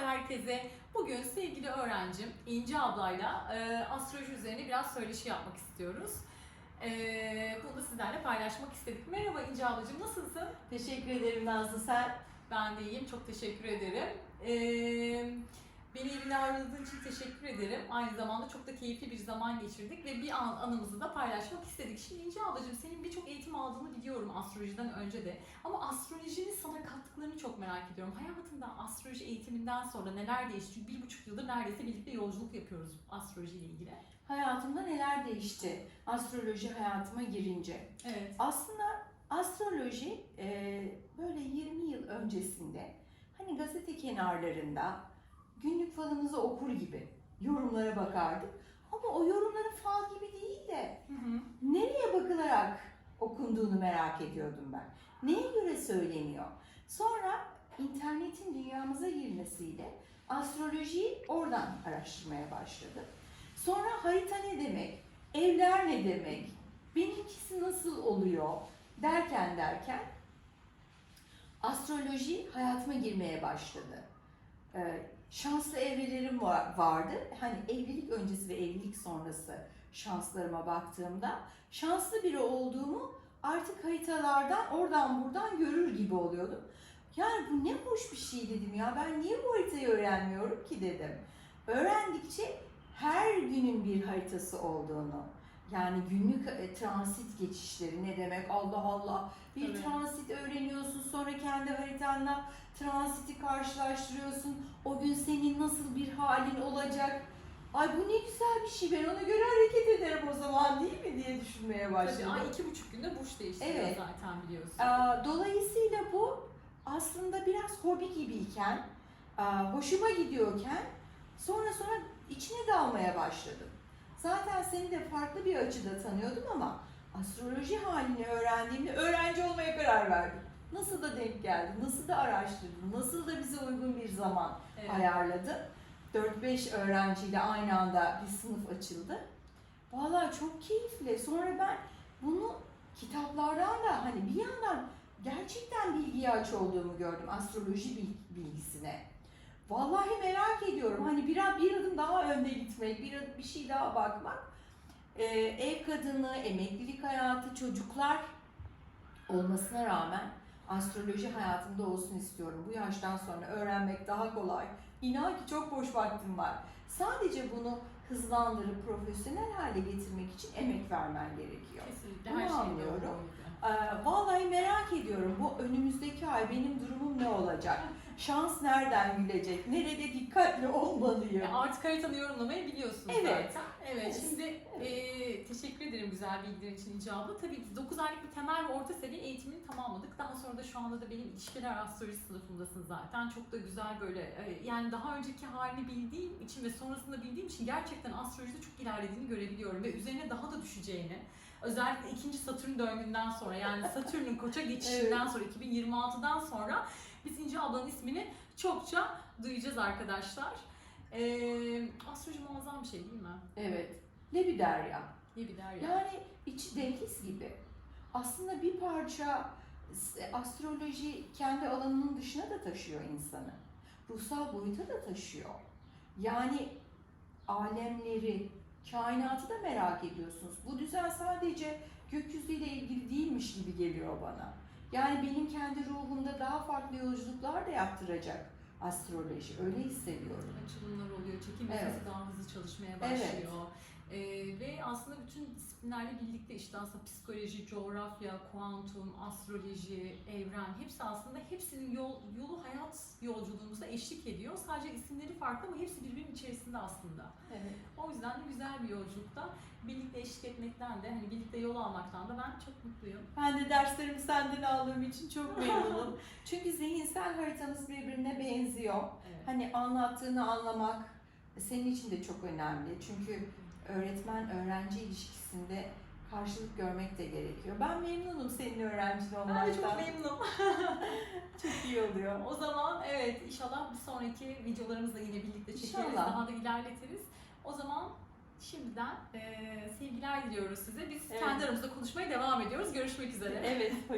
herkese. Bugün sevgili öğrencim İnci ablayla e, astroloji üzerine biraz söyleşi yapmak istiyoruz. E, bunu da sizlerle paylaşmak istedik. Merhaba İnci ablacığım, nasılsın? Teşekkür ederim Nazlı sen. Ben de iyiyim, çok teşekkür ederim. E, beni evine ağırladığın için teşekkür ederim. Aynı zamanda çok da keyifli bir zaman geçirdik ve bir an anımızı da paylaşmak istedik. Şimdi İnci ablacığım senin birçok eğitim aldığını biliyorum astrolojiden önce de. Ama astrolojinin sana çok merak ediyorum. Hayatında astroloji eğitiminden sonra neler değişti? Çünkü bir buçuk yıldır neredeyse birlikte yolculuk yapıyoruz astrolojiyle ilgili. Hayatımda neler değişti astroloji hayatıma girince? Evet. Aslında astroloji e, böyle 20 yıl öncesinde hani gazete kenarlarında günlük falımızı okur gibi yorumlara bakardık. Ama o yorumların fal gibi değil de Hı hı. nereye bakılarak okunduğunu merak ediyordum ben. Neye göre söyleniyor? Sonra internetin dünyamıza girmesiyle astrolojiyi oradan araştırmaya başladım. Sonra harita ne demek? Evler ne demek? Benimkisi nasıl oluyor? Derken derken astroloji hayatıma girmeye başladı. Ee, şanslı evrelerim var, vardı. Hani evlilik öncesi ve evlilik sonrası şanslarıma baktığımda şanslı biri olduğumu artık haritalardan oradan buradan görür gibi oluyordum. Yani bu ne hoş bir şey dedim ya ben niye bu haritayı öğrenmiyorum ki dedim. Öğrendikçe her günün bir haritası olduğunu yani günlük e, transit geçişleri ne demek Allah Allah bir Tabii. transit öğreniyorsun sonra kendi haritanla transiti karşılaştırıyorsun o gün senin nasıl bir halin olacak ay bu ne güzel bir şey ben ona göre hareket ederim o zaman değil mi düşünmeye Tabii iki buçuk günde burç değiştiriyor Evet. zaten biliyorsun. Aa, Dolayısıyla bu aslında biraz hobi gibiyken, aa, hoşuma gidiyorken sonra sonra içine dalmaya başladım. Zaten seni de farklı bir açıda tanıyordum ama astroloji halini öğrendiğimde öğrenci olmaya karar verdim. Nasıl da denk geldi, nasıl da araştırdım, nasıl da bize uygun bir zaman Evet. ayarladım. 4-5 öğrenciyle aynı anda bir sınıf açıldı. Vallahi çok keyifli. Sonra ben bunu kitaplardan da hani bir yandan gerçekten bilgiye aç olduğumu gördüm astroloji bil- bilgisine. Vallahi merak ediyorum. Hani bir, bir adım daha önde gitmek, bir, bir şey daha bakmak. Ee, ev kadını, emeklilik hayatı, çocuklar olmasına rağmen astroloji hayatımda olsun istiyorum. Bu yaştan sonra öğrenmek daha kolay. İnan ki çok boş vaktim var. Sadece bunu hızlandırıp profesyonel hale getirmek için emek vermen gerekiyor. Kesinlikle Bunu her şeyde anlıyorum. Ee, vallahi merak ediyorum bu önümüzdeki ay benim durumum ne olacak? Şans nereden gülecek? Nerede dikkatli olmalıyım? Ya artık haritanı yorumlamayı biliyorsun Evet. zaten. Evet. Şimdi ederim güzel bilgilerin için İnci abla. Tabii ki 9 aylık bir temel ve orta seviye eğitimini tamamladık. Daha sonra da şu anda da benim ilişkiler astroloji sınıfındasın zaten. Çok da güzel böyle e, yani daha önceki halini bildiğim için ve sonrasında bildiğim için gerçekten astrolojide çok ilerlediğini görebiliyorum ve üzerine daha da düşeceğini. Özellikle ikinci Satürn döngünden sonra yani Satürn'ün koça geçişinden sonra 2026'dan sonra biz İnci ablanın ismini çokça duyacağız arkadaşlar. Ee, astroloji muazzam bir şey değil mi? Evet. Ne bir derya. İyi bir derya. Yani içi deniz gibi. Aslında bir parça s- astroloji kendi alanının dışına da taşıyor insanı. Ruhsal boyuta da taşıyor. Yani alemleri, kainatı da merak ediyorsunuz. Bu düzen sadece gökyüzüyle ilgili değilmiş gibi geliyor bana. Yani benim kendi ruhumda daha farklı yolculuklar da yaptıracak astroloji. Öyle hissediyorum. Açılımlar oluyor, çekim Evet. daha hızlı çalışmaya Evet. Ee, ve aslında bütün disiplinlerle birlikte işte aslında psikoloji, coğrafya, kuantum, astroloji, evren hepsi aslında hepsinin yol, yolu hayat yolculuğumuza eşlik ediyor. Sadece isimleri farklı ama hepsi birbirinin içerisinde aslında. Evet. O yüzden de güzel bir yolculukta birlikte eşlik etmekten de hani birlikte yol almaktan da ben çok mutluyum. Ben de derslerimi senden aldığım için çok memnunum. Çünkü zihinsel haritamız birbirine benziyor. Evet. Hani anlattığını anlamak senin için de çok önemli. Çünkü öğretmen öğrenci ilişkisinde karşılık görmek de gerekiyor. Ben memnunum senin öğrencin Ben olmaktan. de çok memnunum. Çok iyi oluyor. O zaman evet inşallah bir sonraki videolarımızda yine birlikte çekeriz. İnşallah. Daha da ilerletiriz. O zaman şimdiden e, sevgiler diliyoruz size. Biz Evet. kendi aramızda konuşmaya devam ediyoruz. Görüşmek üzere. Evet.